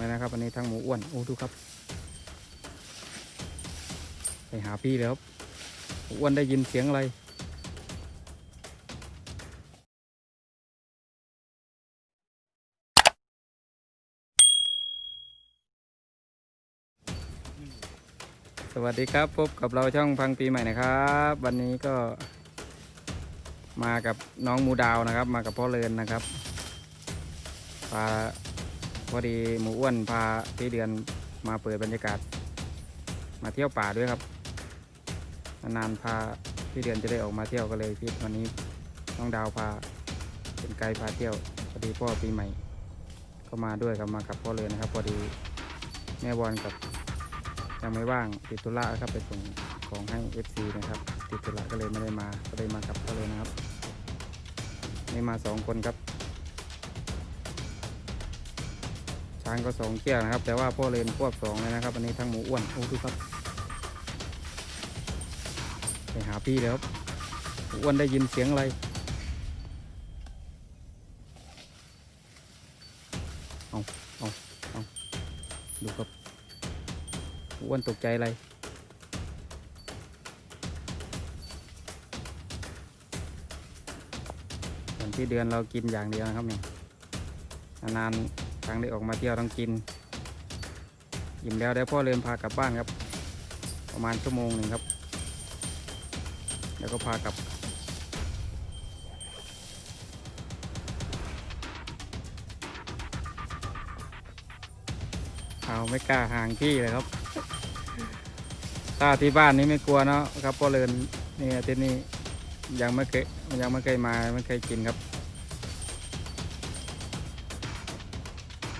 เลยนะครับวันนี้ทั้งหมูอ้วนโอ้ดูครับ ไปหาพี่แล้วครับหมูอ้วนได้ยินเสียงอะไรสวัสดีครับพบกับเราช่องพังปีใหม่นะครับ วันนี้ก็ มากับน้องหมูดาวนะครับ มากับพ่อเลินนะครับพา พอดีหมูอ้วนพาพี่เดือนมาเปิดบรรยากาศ มาเที่ยวป่าด้วยครับนานๆพาพี่เดือนจะได้ออกมาเที่ยวก็เลยพี่วันนี้น้องดาวพาเป็นไกด์พาเที่ยวพอดีพ่อปีใหม่ ก็มาด้วยครับมากับพ่อเลินะครับ พอดีแม่บอลกับยังไม่ว่างติดธุระครับไปส่งของให้ FC นะครับติดธุระก็เลยไม่ได้มาก็เลยมากับเขาเลยนะครับนี่มาสองคนครับางก็สองเชือกนะครับ แต่ว่าพ่อเลนควบสองเลยนะครับ อันนี้ทั้งหมูอ้วนโอ้ดูครับไปหาพี่แล้วครับอ้วนได้ยินเสียงอะไรเอาเอาเอาดูครับอ้วนตกใจอะไรส่วนที่เดือนเรากินอย่างเดียวนะครับเนี่ยนาน ครั้งได้ออกมาเที่ยวต้องกินอิ่มแล้วเดี๋ยวพ่อเรินพากลับบ้านครับ ประมาณชั่วโมงหนึ่งครับ แล้วก็พากลับเอาไม่กล้าห่างที่เลยครับ ถ้าที่บ้านนี้ไม่กลัวเนาะครับพ่อเลินนี่ที่นี่ยังไม่เคยยังไม่เคยมาไม่เคยกินครับ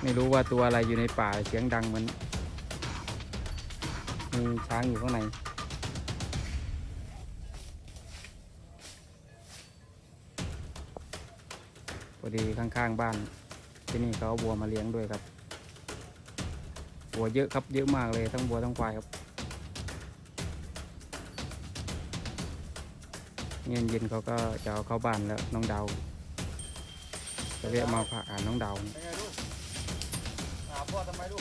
ไม่รู้ว่าตัวอะไรอยู่ในป่าเสียงดังเหมือนมีช้างอยู่ข้างในพอดีข้างๆบ้าน ที่นี่เขาเอาวัวมาเลี้ยงด้วยครับวัวเยอะครับเยอะมากเลยทั้งวัวทั้งควายครับเย็นเย็นเขาก็จะเอาเข้าบ้านแล้วน้องดาวจะเรียกมาผ่าอ่านน้องดาว พ่อทำไมลูก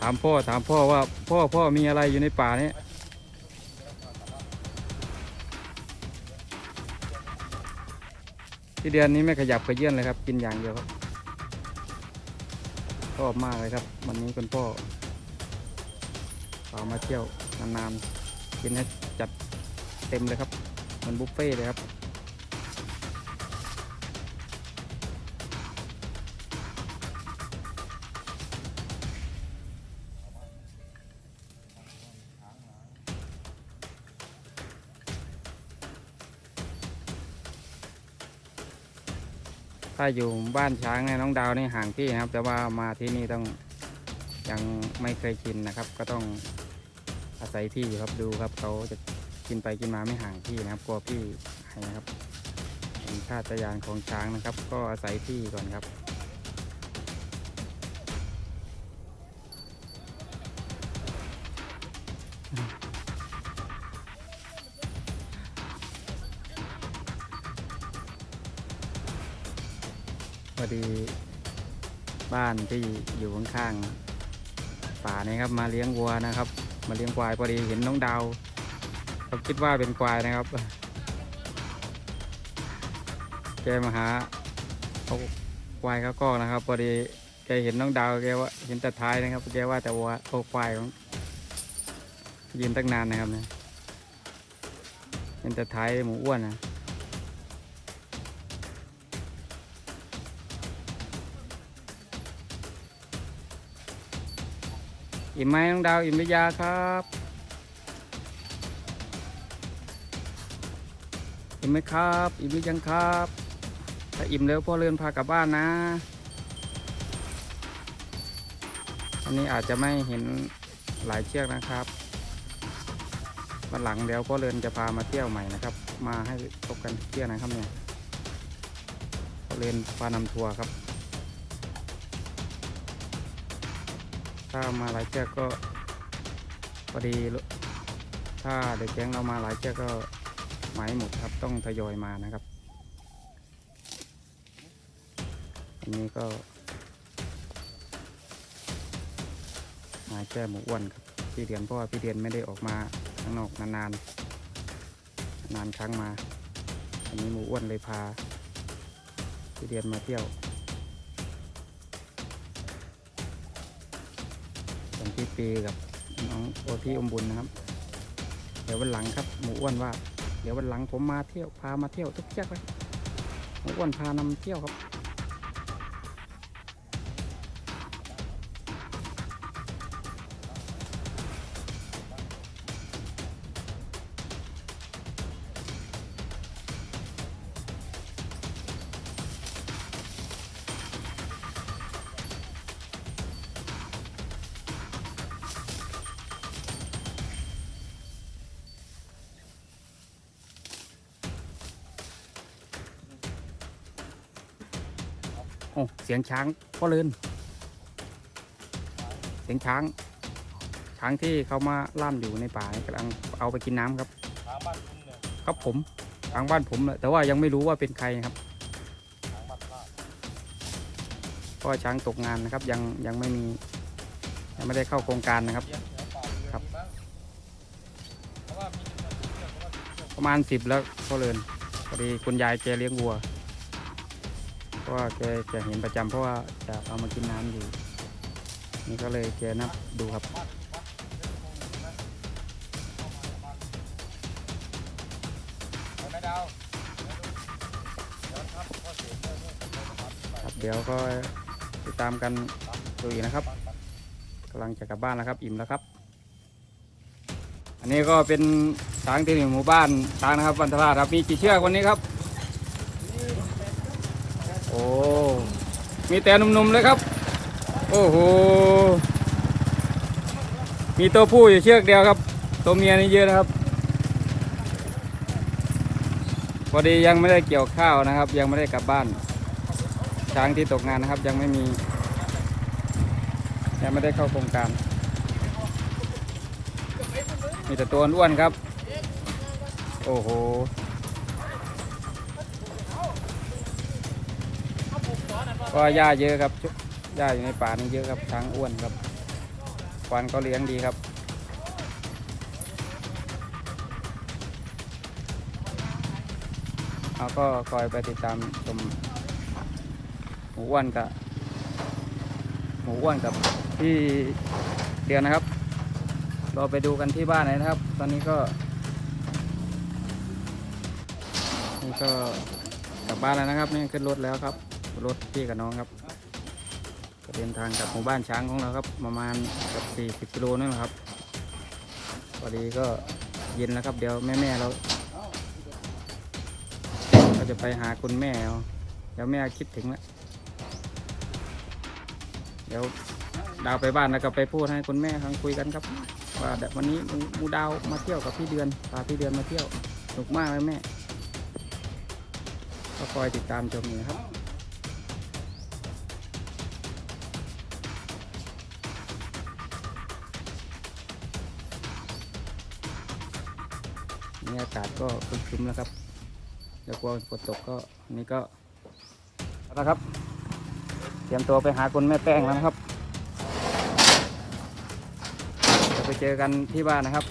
ถามพ่อถามพ่อว่าพ่อพ่อมีอะไรอยู่ในป่านี้ที่เดือนนี้ไม่ขยับขยื่นเลยครับ กินอย่างเดียวครับชอบมากเลยครับ วันนี้คุณพ่อพามาเที่ยวนานๆกินให้จัดเต็มเลยครับเหมันบุฟเฟ่เลยครับ ถ้าอยู่บ้านช้างเนี่ยน้องดาวนี่ห่างพี่นะครับ แต่ว่ามาที่นี่ต้องยังไม่เคยกินนะครับ ก็ต้องอาศัยพี่ครับดูครับเขาจะกินไปกินมาไม่ห่างพี่นะครับกลัวพี่ให้นะครับเป็นชาตญาณของช้างนะครับ ก็อาศัยพี่ก่อนครับ พอดีบ้านที่อยู่ข้างๆป่านี่ครับมาเลี้ยงวัวนะครับ มาเลี้ยงควายพอดีเห็นน้องดาวเขาคิดว่าเป็นควายนะครับ แกมาหาเอาควายเขาก็นะครับพอดีแกเห็นน้องดาวแกว่าเห็นแต่ท้ายนะครับแกว่าแต่วัวโอาควายของยืนตั้งนานนะครับเนี่ยเห็นแต่ท้ายหมูอ้วนนะ อิ่มไหมน้องดาว อิ่มหรือยังครับอิ่มไหมครับ อิ่มหรือยังครับ ถ้าอิ่มแล้วพ่อเลื่อนพากลับบ้านนะอันนี้อาจจะไม่เห็นหลายเชือกนะครับวันหลังเดี๋ยวพ่อเลื่อนจะพามาเที่ยวใหม่นะครับ มาให้พบกันเที่ยวนะครับเนี่ยพ่อเลื่อนพานำทัวร์ครับ ถ้ามาหลายเชือกก็พอดีถ้าเด็กแก๊งเรามาหลายเชือกก็หมายหมดครับต้องทยอยมานะครับ อันนี้ก็าแค่หมูอ้วนกับพี่เดือนเพราะว่าพี่เดือนไม่ได้ออกมาข้างนอกนานๆนานครั้งมา อันนี้หมูอ้วนเลยพาพี่เดือนมาเที่ยว ส่วนพี่ปีกับน้องโอที่อมบุญนะครับ เดี๋ยววันหลังครับหมูอ้วนว่า เดี๋ยววันหลังผมมาเที่ยวพามาเที่ยวทุกเชือกเลยหมูอ้วนพานำเที่ยวครับ โอ้เสียงช้างพ่อเลินเสียงช้าง ช้างที่เขามาล่ามอยู่ในป่านี่กำลังเอาไปกินน้ำครับทางบ้านคุณเนี่ยครับผมทางบ้านผมแหละแต่ว่ายังไม่รู้ว่าเป็นใครนะครับทางบ้านข้าเพราะว่าช้างตกงานนะครับ ยังยังไม่มียังไม่ได้เข้าโครงการนะครับเลี้ยงเสือป่าเรือครับมีบ้างเพราะว่ามีจำนวนที่เยอะเพราะว่าที่เยอะประมาณสิบแล้วพ่อเลินพอดีคุณยายแกเลี้ยงวัว เพราะว่าแกจะเห็นประจำเพราะว่าจะเอามากินน้ำอยู่ นี่ก็เลยแกนับดูครับเรื่องโควิดนะเข้ามาในบ้านไปไหมดาวเดี๋ยวครับพ่อเสียเพื่อนเพื่อนเพื่อนครับไปครับเดี๋ยวก็ติดตามกันดูอีกนะครับบ้านกันกำลังจะกลับบ้านแล้วครับ อิ่มแล้วครับ อันนี้ก็เป็นช้างที่หนึ่งหมู่บ้านช้างนะครับวันทราครับมีกี่เชือกวันนี้ครับ อ้ มีแต่หนุ่มๆเลยครับ โอ้โห มีตัวผู้อยู่เชือกเดียวครับ ตัวเมียนี่เยอะนะครับ พอดียังไม่ได้เกี่ยวข้าวนะครับ ยังไม่ได้กลับบ้าน ช้างที่ตกงานนะครับ ยังไม่มี ยังไม่ได้เข้าโครงการ มีแต่ตัวอ้วนครับ โอ้โห ก็หญ้าเยอะครับชุหญ้าอยู่ในป่านี่เยอะครับช้างอ้วนครับควันก็เลี้ยงดีครับเราก็คอยไปติดตามชมหมูอ้วนกับหมูอ้วนกับพี่เดือนนะครับ เราไปดูกันที่บ้านเลยนะครับ ตอนนี้ก็นี่ก็กลับบ้านแล้วนะครับนี่ขึ้นรถแล้วครับ รถพี่กับน้องครับเดินทางกลับหมู่บ้านช้างของเราครับ ประมาณเกับ40กิโลนั่นแหละครับพอดีก็เย็นแล้วครับ เดี๋ยวแม่ๆเราก็จะไปหาคุณแม่เอาเดี๋ยวแม่คิดถึงแล้วเดี๋ยวดาวไปบ้านแล้วก็ไปพูดให้คุณแม่ฟังคุยกันครับ ว่าเดี๋ยววันนี้มูดาวมาเที่ยวกับพี่เดือนพาพี่เดือนมาเที่ยวสนุกมากเลยแม่ก็คอยติดตามชมอยู่นะครับ นี่อากาศก็ครึ้มๆแล้วครับเดี๋ยวกลัวฝนตกก็นี่ก็เอาละครับ เตรียมตัวไปหาคุณแม่แป้งแล้วนะครับจะไปเจอกันที่บ้านนะครับ